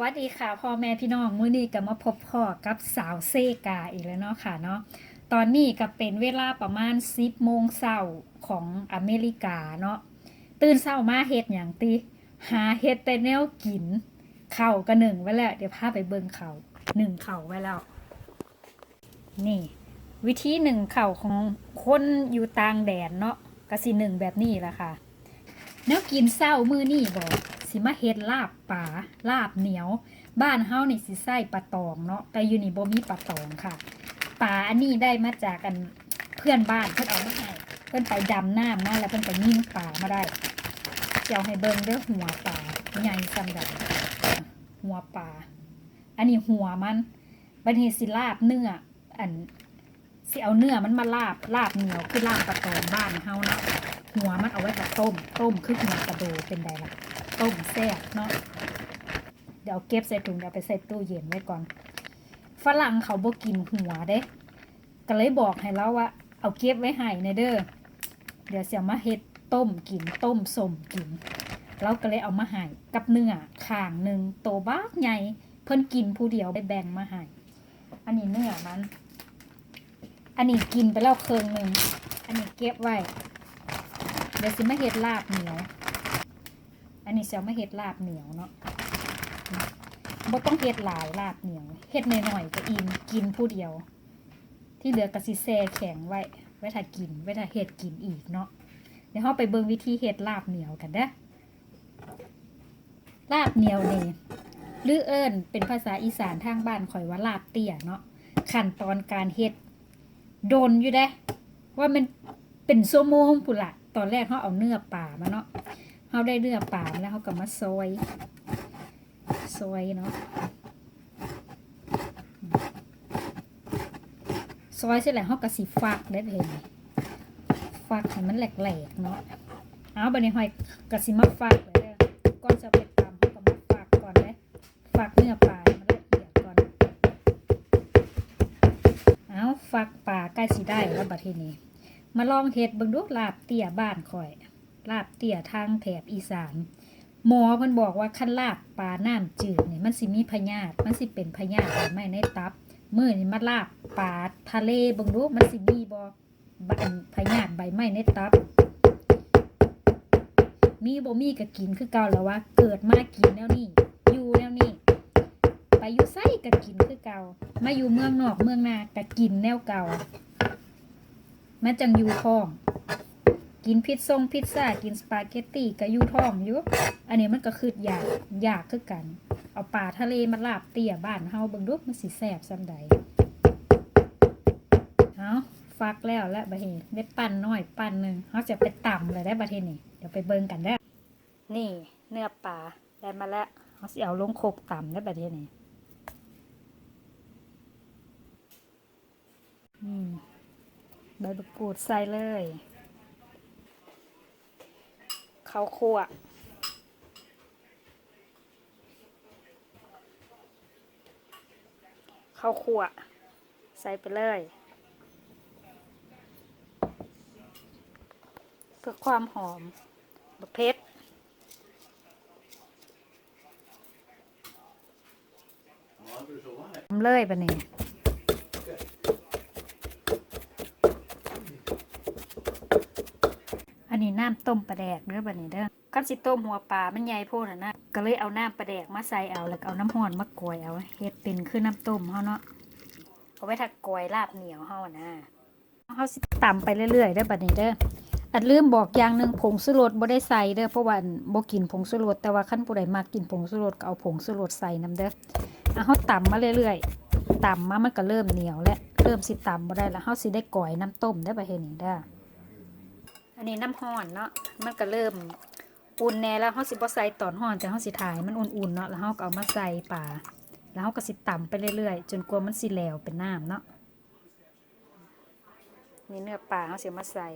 วัสดีค่ะพ่อแม่พี่น้องมื้อนี้ก็มาพบพ่อกับสาวเซกาอีกแล้วเนาะค่ะเนาะตอนนี้ก็เป็นเวลาประมาณ10โมงเช้าของอเมริกาเนาะตื่นเช้ามาเฮ็ดหยังติ หาเฮ็ดแต่แนวกินเข้าก็หนึ่งไว้แล้ว เดี๋ยวพาไปเบิ่งเข้าหนึ่งเข้าไว้แล้ว นี่ วิธีหนึ่งเข้าของคนอยู่ต่างแดนเนาะก็สิหนึ่งแบบนี้ละค่ะแนวกินเศร้ามือนี่บอก สิมาเฮ็ดลาบป่าลาบเหนียว บ้านเฮานี่สิใส่ปลาตองเนาะแต่อยู่นี่บ่มีปลาตองค่ะปลาอันนี้ได้มาจากกันเพื่อนบ้านเพิ่นเอามาให้เพิ่นไปดำน้ำมาแล้วเพิ่นก็ยิงปลามาได้เจ้าให้เบิ่งเด้อหัวปลาใหญ่ซำใดหัวปลาอันนี้หัวมันบันี้สิลาบเนื้ออันสิเอาเนื้อมันมาลาบลาบเหนียวคือลาบปลาตองบ้านเฮาเนาะหัวมันเอาไว้กับต้ม ต้มคือหัวกระโดเป็นไดล่ะ ต้มแซ่บเนาะเดี๋ยวเอาเก็บใส่ถุงเดี๋ยวไปใส่ตู้เย็นไว้ก่อน ฝรั่งเขาบ่กินหัวเด้ ก็เลยบอกให้เราว่า เอาเก็บไว้ให้ในเด้อเดี๋ยวเสียมาเฮ็ดต้มกินต้มสมกินเราก็เลยเอามาให้กับเนื้อข้างหนึ่งโตบ้ากใหญ่เพิ่นกินผู้เดียวได้แบ่งมาให้อันนี้เนื้อมัน อันนี้กินไปแล้วเคืองหนึ่งอันนี้เก็บไว้ เดี๋ยวสิมาเฮ็ดลาบเหนียว อันนี้สิเอามาเฮ็ดลาบเหนียวเนาะบ่ต้องเฮ็ดหลายลาบเหนียวเฮ็ดหน่อยๆก็อิ่มกินผู้เดียว ที่เหลือก็สิแช่แข็งไว้ ไว้ถ้ากิน ไว้ถ้าเฮ็ดกินอีกเนาะเดี๋ยวเราไปเบิ่งวิธีเฮ็ดลาบเหนียวกันเด้อลาบเหนียวนี่หรือเอิ้นเป็นภาษาอีสานทางบ้านข่อยว่าลาบเตี้ยเนาะขั้นตอนการเฮ็ดโดนอยู่เด้ว่ามันเป็นชั่วโมงพุ่นละตอนแรกเขาเอาเนื้อป่ามาเนาะ เขาได้เนื้อป่าแล้วเขาก็มาซอยซอยเนาะซอยเสร็จแล้วเขาก็สีฟักได้เพนฟักให้มันแหลกๆเนาะเอาบันนี้หอยกระสิมาฟักเลยก่อนจะไปตำเขาก็มาฟักก่อนเลยฟักเนื้อป่ามันละเอียดก่อนเอาฟักป่าใกล้สิได้แล้วบัดทีนี้ มาลองเฮ็ดเบิ่งดูลาบเตี้ยบ้านข่อย ลาบเตี้ยทางแถบอีสาน หมอเพิ่นบอกว่าคันลาบปลาน้ำจืดนี่มันสิมีพยาธิมันสิเป็นพยาธิไม่ในตับมื้อนี้มาลาบปลาทะเลบิ่งดูมันสิมีบ่บันพยาธิใบไม้ในตับ มีบ่มีก็กินคือเก่าแล้วว่า เกิดมากินแนวนี้อยู่แนวนี้ไปอยู่ไสก็กินคือเก่ามาอยู่เมืองนอกเมืองนาก็กินแนวเก่ามันจังอยู่ท้อง กินพิซซ่งพิซซ่ากินสปาเกตตี้ก็อยู่ท้องอยู่อันนี้มันก็คืออยากอยากคือกัน เอาปลาทะเลมาลาบเตี่ยบ้านเฮาเบิ่งดูมันสิแซ่บซำใดเอาฟักแล้วและบะเฮได้ปั้นน้อยปั้นหนึงเฮาจะไปตำเลยได้บัดเทนี่เดี๋ยวไปเบิ่งกันเด้อนี่เนื้อปลาได้มาแล้วเฮาสิเอาลงโคกตำได้บัดเทนี่อืมใบมะกรูดใส่เลย ข้าวคั่วข้าวคั่วใส่ไปเลย เพื่อความหอมบะเพ็ดทำเลยปะเนี่ย อั น้ำต้มปลาแดกเด้อบัดนี้เด้อกับสิต้มหัวปลา มันใหญ่โพดนะก็เลยเอาน้ำปลาแดกมาใส่เอาแล้วเอาน้ำห้อนมากวยเอาเฮ็ดเป็นคือน้ำต้มเฮาเนาะเอาไว้ถักกวยลาบเหนียวเฮานะเฮาสิตำไปเรื่อยๆเด้อบัดนี้เด้ออัดลืมบอกอย่างหนึ่งผงสุรสบ่ได้ใส่เด้อเพราะว่าอันบ่กินผงสุรสแต่ว่าคันผู้ใดมักกินผงสุรสก็เอาผงสุรสใส่นํเด้อเอาเฮาตำมาเรื่อยๆตำมามันก็เริ่มเหนียวแล้วเริ่มสิตำบ่ได้แล้วเฮาสิได้กอยน้ำต้มได้อบัดนี้เด้อ อันนี้น้ำห้อนเนาะมันก็เริ่มอุ่นแน่แล้วเขาสิบ่ใส่ตอนห้อนแต่เขาสิถ่ายมันอุ่นๆเนาะแล้วเขาก็เอามาใส่ป่าแล้วเขาก็สิต่ำไปเรื่อยๆ จนกว่ามันสิแหลวเป็นน้ำเนาะนี่เนื้อปลาเขาสิเอามาใส่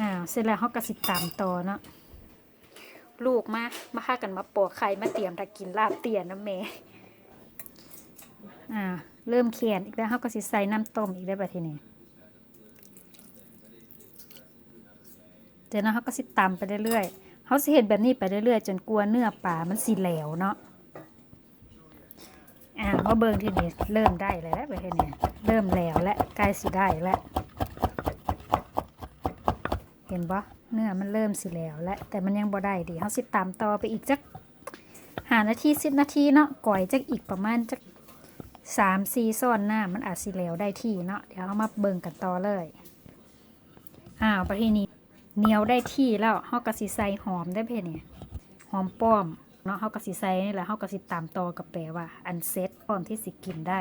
อ่าวเสร็จแล้วเขาก็สิต่ำต่อเนาะ ลูกมา มาฆ่ากันมาปอกไข่มาเตรียมถ้ากินลาบเตียนนะแม่อ่าเริ่มเขียนอีกแล้วเขาก็สิใส่น้ำต้มอีกแล้วแบบทีนี้เดี๋ยวนะเขาก็สิตำไปเรื่อยๆเขาสิเห็นแบบนี้ไปเรื่อยๆ จนกลัวเนื้อปลามันสิแหลวเนาะอ่ามาเบิ่งทีนี้เริ่มได้แล้วแบบทีนี้เริ่มแหลวและใกล้สิได้แล้วเห็นปะ เนื้อมันเริ่มสิแหลวแล้วแต่มันยังบ่ได้ดีเขาสิตำต่อไปอีกจักหานาทีสิบนาทีเนาะก่อยจักอีกประมาณจักสามซีซ่อนหน้ามันอาจสิแล้วได้ที่เนาะเดี๋ยวเอามาเบิ่งกันต่อเลยอ้าวประเทศนี้เหนียวได้ที่แล้วเฮากะสิใส่หอมได้เพศนี่หอมป้อมเนาะเฮากะสิใส่นี่แหละเฮากะสิตามต่อกับแปลว่า อันเซ็ตพร้อมที่สิกินได้